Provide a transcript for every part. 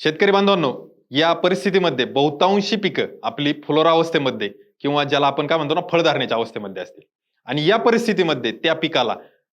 शेतकरी बांधवांनो या परिस्थितीमध्ये बहुतांशी पिकं आपली फुलोरावस्थेमध्ये किंवा ज्याला आपण काय म्हणतो ना फळधारणेच्या अवस्थेमध्ये असतील. आणि या परिस्थितीमध्ये त्या पिकाला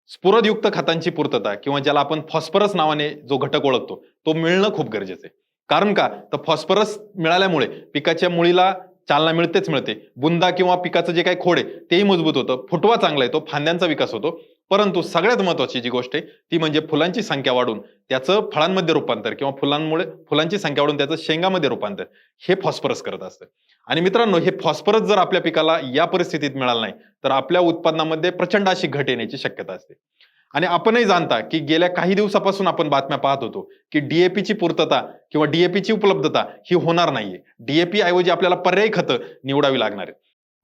स्फुरदयुक्त खतांची पूर्तता किंवा ज्याला आपण फॉस्फरस नावाने जो घटक ओळखतो तो मिळणं खूप गरजेचं आहे. कारण का? तर फॉस्फरस मिळाल्यामुळे पिकाच्या मुळीला चालना मिळतेच मिळते. बुंदा किंवा पिकाचं जे काही खोड आहे तेही मजबूत होतं. फुटवा चांगला येतो फांद्यांचा विकास होतो. परंतु सगळ्यात महत्वाची जी गोष्ट आहे ती म्हणजे फुलांची संख्या वाढून त्याचं फळांमध्ये रूपांतर किंवा फुलांमुळे फुलांची संख्या वाढून त्याचं शेंगामध्ये रूपांतर हे फॉस्फरस करत असतं. आणि मित्रांनो हे फॉस्फरस जर आपल्या पिकाला या परिस्थितीत मिळालं नाही तर आपल्या उत्पादनामध्ये प्रचंड अशी घट येण्याची शक्यता असते. आणि आपणही जाणता की गेल्या काही दिवसापासून आपण बातम्या पाहत होतो की डीएपीची पूर्तता किंवा डीएपीची उपलब्धता ही होणार नाहीये. डीएपी ऐवजी आपल्याला पर्यायी खतं निवडावी लागणार आहेत.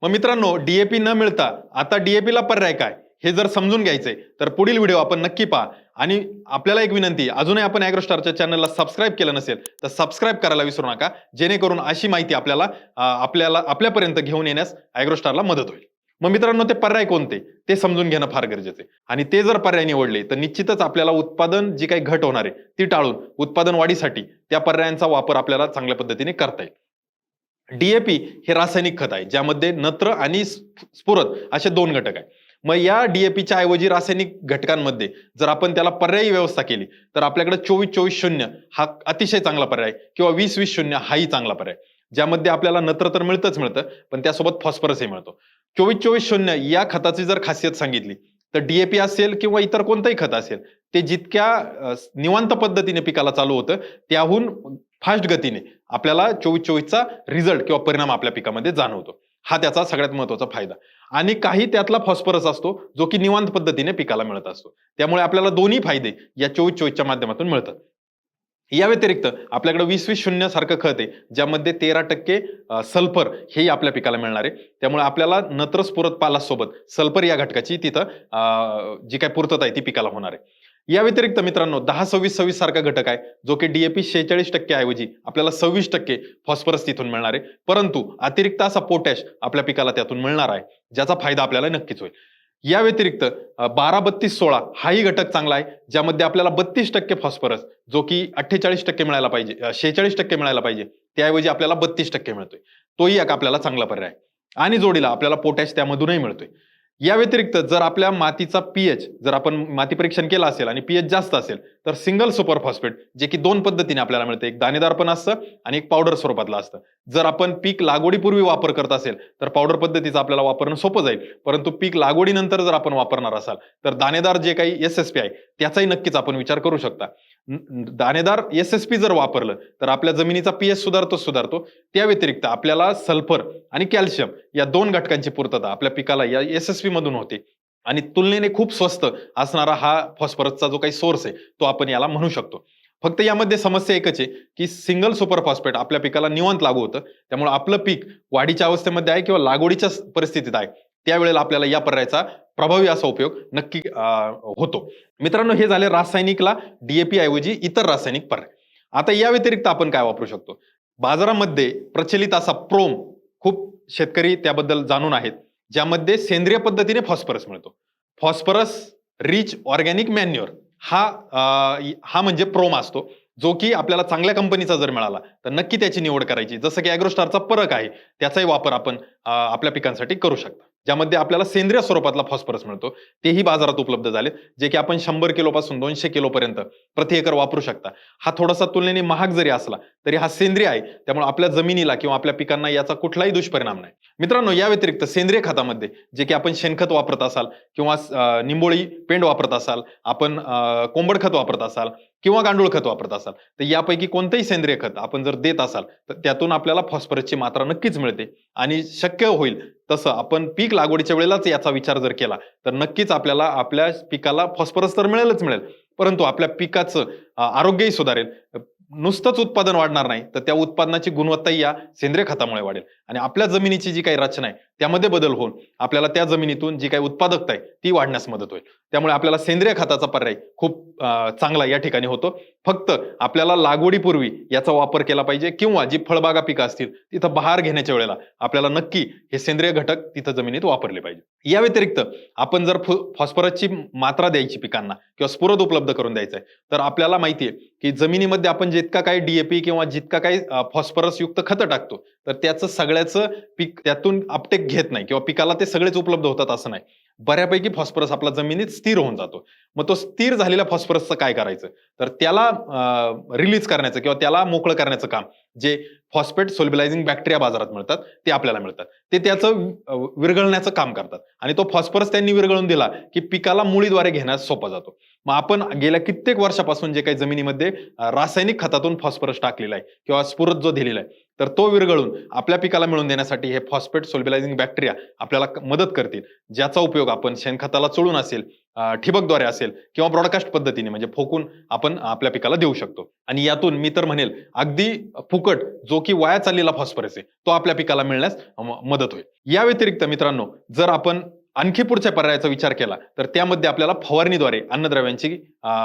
मग मित्रांनो डीएपी न मिळता आता डीएपीला पर्याय काय? हे जर समजून घ्यायचंय तर पुढील व्हिडिओ आपण नक्की पहा. आणि आपल्याला एक विनंती अजूनही आपण ॲग्रोस्टारच्या चॅनलला सबस्क्राईब केलं नसेल तर सबस्क्राईब करायला विसरू नका. जेणेकरून अशी माहिती आपल्याला आपल्याला आपल्यापर्यंत घेऊन येण्यास ॲग्रोस्टारला मदत होईल. मग मित्रांनो ते पर्याय कोणते? ते समजून घेणं फार गरजेचं आहे. आणि ते जर पर्याय निवडले तर निश्चितच आपल्याला उत्पादन जी काही घट होणार आहे ती टाळून उत्पादन वाढीसाठी त्या पर्यायांचा वापर आपल्याला चांगल्या पद्धतीने करता येईल. डीएपी हे रासायनिक खत आहे ज्यामध्ये नत्र आणि स्फुरद असे दोन घटक आहे मग या डीएपीच्या ऐवजी रासायनिक घटकांमध्ये जर आपण त्याला पर्यायी व्यवस्था केली तर आपल्याकडे चोवीस चोवीस शून्य हा अतिशय चांगला पर्याय किंवा वीस वीस शून्य हाही चांगला पर्याय ज्यामध्ये आपल्याला नत्र तर मिळतच मिळतं पण त्यासोबत फॉस्फरसही मिळतो. चोवीस चोवीस शून्य या खताची जर खासियत सांगितली तर डीएपी असेल किंवा इतर कोणतंही खत असेल ते जितक्या निवांत पद्धतीने पिकाला चालू होतं त्याहून फास्ट गतीने आपल्याला चोवीस चोवीसचा रिझल्ट किंवा परिणाम आपल्या पिकामध्ये जाणवतो. हा त्याचा सगळ्यात महत्त्वाचा फायदा. आणि काही त्यातला फॉस्फरस असतो जो की निवांत पद्धतीने पिकाला मिळत असतो. त्यामुळे आपल्याला दोन्ही फायदे या चोवीस चोवीसच्या माध्यमातून मिळतात. या व्यतिरिक्त आपल्याकडे वीस वीस शून्य सारखं खत आहे ज्यामध्ये तेरा टक्के सल्फर हे आपल्या पिकाला मिळणार आहे. त्यामुळे आपल्याला नत्र स्फुरत पालासोबत सल्फर या घटकाची तिथं अं, जी काय पूर्तता आहे ती पिकाला होणार आहे. या व्यतिरिक्त मित्रांनो दहा सव्वीस सव्वीस सारखा घटक आहे जो की डीएपी शेहेचाळीस टक्के ऐवजी आपल्याला सव्वीस टक्के फॉस्फरस तिथून मिळणार आहे. परंतु अतिरिक्त असा पोटॅश आपल्या पिकाला त्यातून मिळणार आहे ज्याचा फायदा आपल्याला नक्कीच होईल. या व्यतिरिक्त बारा बत्तीस सोळा हाही घटक चांगला आहे ज्यामध्ये आपल्याला बत्तीस टक्के फॉस्फरस जो की अठ्ठेचाळीस टक्के मिळायला पाहिजे शेहेचाळीस टक्के मिळायला पाहिजे त्याऐवजी आपल्याला बत्तीस टक्के मिळतोय. तोही एक आपल्याला चांगला पर्याय आणि जोडीला आपल्याला पोटॅश त्यामधूनही मिळतोय. या व्यतिरिक्त जर आपल्या मातीचा पीएच जर आपण माती परीक्षण केलं असेल आणि पीएच जास्त असेल तर सिंगल सुपर फॉस्फेट जे की दोन पद्धतीने आपल्याला मिळते. एक दाणेदार पण असतं आणि एक पावडर स्वरूपातलं असतं. जर आपण पीक लागवडीपूर्वी वापर करत असेल तर पावडर पद्धतीचा आपल्याला वापरणं सोपं जाईल. परंतु पीक लागवडीनंतर जर आपण वापरणार असाल तर दाणेदार जे काही एस एस पी आहे त्याचाही नक्कीच आपण विचार करू शकता. दाणेदार एस एस पी जर वापरलं तर आपल्या जमिनीचा पीएच सुधारतो सुधारतो. त्या व्यतिरिक्त आपल्याला सल्फर आणि कॅल्शियम या दोन घटकांची पूर्तता आपल्या पिकाला या एस एस पी मधून होते. आणि तुलनेने खूप स्वस्त असणारा हा फॉस्फरसचा जो काही सोर्स आहे तो आपण याला म्हणू शकतो. फक्त यामध्ये समस्या एकच आहे की सिंगल सुपर फॉस्फेट आपल्या पिकाला निवांत लागू होतं. त्यामुळे आपलं पीक वाढीच्या अवस्थेमध्ये आहे किंवा लागवडीच्या परिस्थितीत आहे. त्यावेळेला आपल्याला या पर्यायाचा प्रभावी असा उपयोग नक्की होतो. मित्रांनो हे झाले रासायनिकला डीएपी ऐवजी इतर रासायनिक पर्याय. आता या व्यतिरिक्त आपण काय वापरू शकतो? बाजारामध्ये प्रचलित असा प्रोम खूप शेतकरी त्याबद्दल जाणून आहेत ज्यामध्ये सेंद्रिय पद्धतीने फॉस्फरस मिळतो. फॉस्फरस रिच ऑर्गॅनिक मॅन्युअर हा हा म्हणजे प्रोम असतो जो की आपल्याला चांगल्या कंपनीचा जर मिळाला तर नक्की त्याची निवड करायची. जसं की अॅग्रोस्टारचा परक आहे त्याचाही वापर आपण आपल्या पिकांसाठी करू शकता. ज्यामध्ये आपल्याला सेंद्रिय स्वरूपातला फॉस्फरस मिळतो. तेही बाजारात उपलब्ध झाले जे की आपण शंभर किलो पासून दोनशे किलोपर्यंत प्रति एकर वापरू शकता. हा थोडासा तुलनेने महाग जरी असला तरी हा सेंद्रिय आहे. त्यामुळे आपल्या जमिनीला किंवा आपल्या पिकांना याचा कुठलाही दुष्परिणाम नाही. मित्रांनो या व्यतिरिक्त सेंद्रिय खतामध्ये जे की आपण शेणखत वापरत असाल किंवा निंबोळी पेंड वापरत असाल आपण कोंबड खत वापरत असाल किंवा गांडूळ खत वापरत असाल तर यापैकी कोणतंही सेंद्रिय खत आपण जर देत असाल तर त्यातून आपल्याला फॉस्फरसची मात्रा नक्कीच मिळते आणि शक्य होईल तसं आपण पीक लागवडीच्या वेळेलाच याचा विचार जर केला तर नक्कीच आपल्याला आपल्या पिकाला फॉस्फरस तर मिळेलच मिळेल. परंतु आपल्या पिकाचं आरोग्यही सुधारेल. नुसतंच उत्पादन वाढणार नाही तर त्या उत्पादनाची गुणवत्ताही या सेंद्रिय खतामुळे वाढेल. आणि आपल्या जमिनीची जी काही रचना आहे त्यामध्ये बदल होऊन आपल्याला त्या जमिनीतून जी काही उत्पादकता आहे ती वाढण्यास मदत होईल. त्यामुळे आपल्याला सेंद्रिय खताचा पर्याय खूप चांगला या ठिकाणी होतो. फक्त आपल्याला लागवडीपूर्वी याचा वापर केला पाहिजे किंवा जी फळबागा पिकं असतील तिथं बहार घेण्याच्या वेळेला आपल्याला नक्की हे सेंद्रिय घटक तिथं जमिनीत वापरले पाहिजे. या व्यतिरिक्त आपण जर फॉस्फरसची मात्रा द्यायची पिकांना किंवा स्फुरद उपलब्ध करून द्यायचं आहे तर आपल्याला माहिती आहे की जमिनीमध्ये आपण जे जितका काही डीएपी किंवा जितका काही फॉस्फरस युक्त खतं टाकतो तर त्याचं सगळ्याचं पीक त्यातून अपटेक घेत नाही किंवा पिकाला ते सगळेच उपलब्ध होतात असं नाही. बऱ्यापैकी फॉस्फरस आपला जमिनीत स्थिर होऊन जातो. मग तो स्थिर झालेल्या फॉस्फरसचं काय करायचं? तर त्याला रिलीज करण्याचं किंवा त्याला मोकळं करण्याचं काम जे फॉस्फेट सोल्बिलायझिंग बॅक्टेरिया बाजारात मिळतात ते आपल्याला मिळतात. ते त्याचं विरघळण्याचं काम करतात. आणि तो फॉस्फरस त्यांनी विरघळून दिला की पिकाला मुळीद्वारे घेण्यास सोपा जातो. मग आपण गेल्या कित्येक वर्षापासून जे काही जमिनीमध्ये रासायनिक खतातून फॉस्फरस टाकलेला आहे किंवा स्फुरत जो दिलेला आहे तर तो विरघळून आपल्या पिकाला मिळून देण्यासाठी हे फॉस्फेट सोल्बिलायझिंग बॅक्टेरिया आपल्याला मदत करतील. ज्याचा उपयोग आपण शेणखताला चोळून असेल ठिबकद्वारे असेल किंवा ब्रॉडकास्ट पद्धतीने म्हणजे फोकून आपण आपल्या पिकाला देऊ शकतो. आणि यातून मी तर म्हणेल अगदी फुकट जो की वाया चाललेला फॉस्फरस आहे तो आपल्या पिकाला मिळण्यास मदत होईल. या व्यतिरिक्त मित्रांनो जर आपण आणखी पुढच्या पर्यायाचा विचार केला तर त्यामध्ये आपल्याला फवारणीद्वारे अन्नद्रव्यांची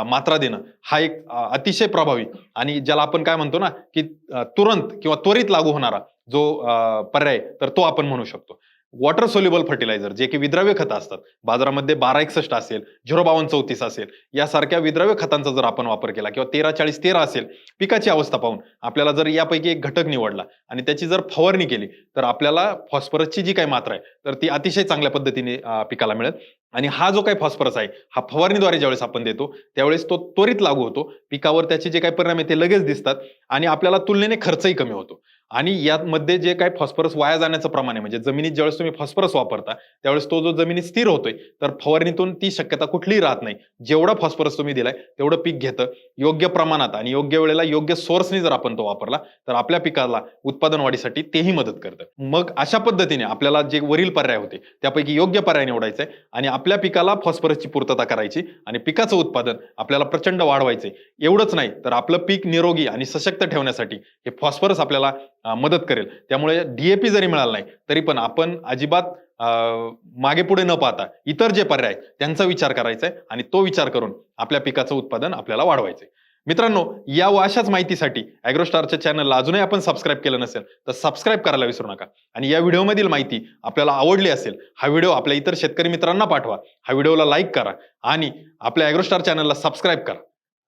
मात्रा देणं हा एक अतिशय प्रभावी आणि ज्याला आपण काय म्हणतो ना की तुरंत किंवा त्वरित लागू होणारा जो अं, पर्याय तर तो आपण म्हणू शकतो. वॉटर सोल्युबल फर्टिलायझर जे की विद्रव्य खतं असतात. बाजारामध्ये बारा एकसष्ट असेल झिरो बावन्न चौतीस असेल यासारख्या विद्रव्य खतांचा जर आपण वापर केला किंवा तेरा चाळीस तेरा असेल पिकाची अवस्था पाहून आपल्याला जर यापैकी एक घटक निवडला आणि त्याची जर फवारणी केली तर आपल्याला फॉस्फरसची जी काही मात्रा आहे तर ती अतिशय चांगल्या पद्धतीने पिकाला मिळेल. आणि हा जो काही फॉस्फरस आहे हा फवारणीद्वारे ज्यावेळेस आपण देतो त्यावेळेस तो त्वरित लागू होतो. पिकावर त्याचे जे काही परिणाम आहे ते लगेच दिसतात आणि आपल्याला तुलनेने खर्चही कमी होतो. आणि यामध्ये जे काही फॉस्फरस वाया जाण्याचं प्रमाण आहे म्हणजे जमिनीत ज्यावेळेस तुम्ही फॉस्फरस वापरता त्यावेळेस तो जो जमिनीत स्थिर होतोय तर फवारणीतून ती शक्यता कुठलीही राहत नाही. जेवढा फॉस्फरस तुम्ही दिलाय तेवढं पीक घेतं. योग्य प्रमाणात आणि योग्य वेळेला योग्य सोर्सने जर आपण तो वापरला तर आपल्या पिकाला उत्पादन वाढीसाठी तेही मदत करतं. मग अशा पद्धतीने आपल्याला जे वरील पर्याय होते त्यापैकी योग्य पर्याय निवडायचा आहे. आणि आपल्या पिकाला फॉस्फरसची पूर्तता करायची आणि पिकाचं उत्पादन आपल्याला प्रचंड वाढवायचे एवढंच नाही तर आपलं पीक निरोगी आणि सशक्त ठेवण्यासाठी हे फॉस्फरस आपल्याला मदत करेल. त्यामुळे डीएपी जरी मिळाला नाही तरी पण आपण अजिबात अं, मागे पुढे न पाहता इतर जे पर्याय आहेत, त्यांचा विचार करायचा आहे आणि तो विचार करून आपल्या पिकाचं उत्पादन आपल्याला वाढवायचंय. मित्रांनो या व अशाच माहितीसाठी अॅग्रोस्टारच्या चॅनलला अजूनही आपण सबस्क्राईब केलं नसेल तर सबस्क्राईब करायला विसरू नका. आणि या व्हिडिओमधील माहिती आपल्याला आवडली असेल हा व्हिडिओ आपल्या इतर शेतकरी मित्रांना पाठवा. हा व्हिडिओला लाईक करा आणि आपल्या अॅग्रोस्टार चॅनलला सबस्क्राईब करा.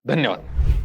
धन्यवाद.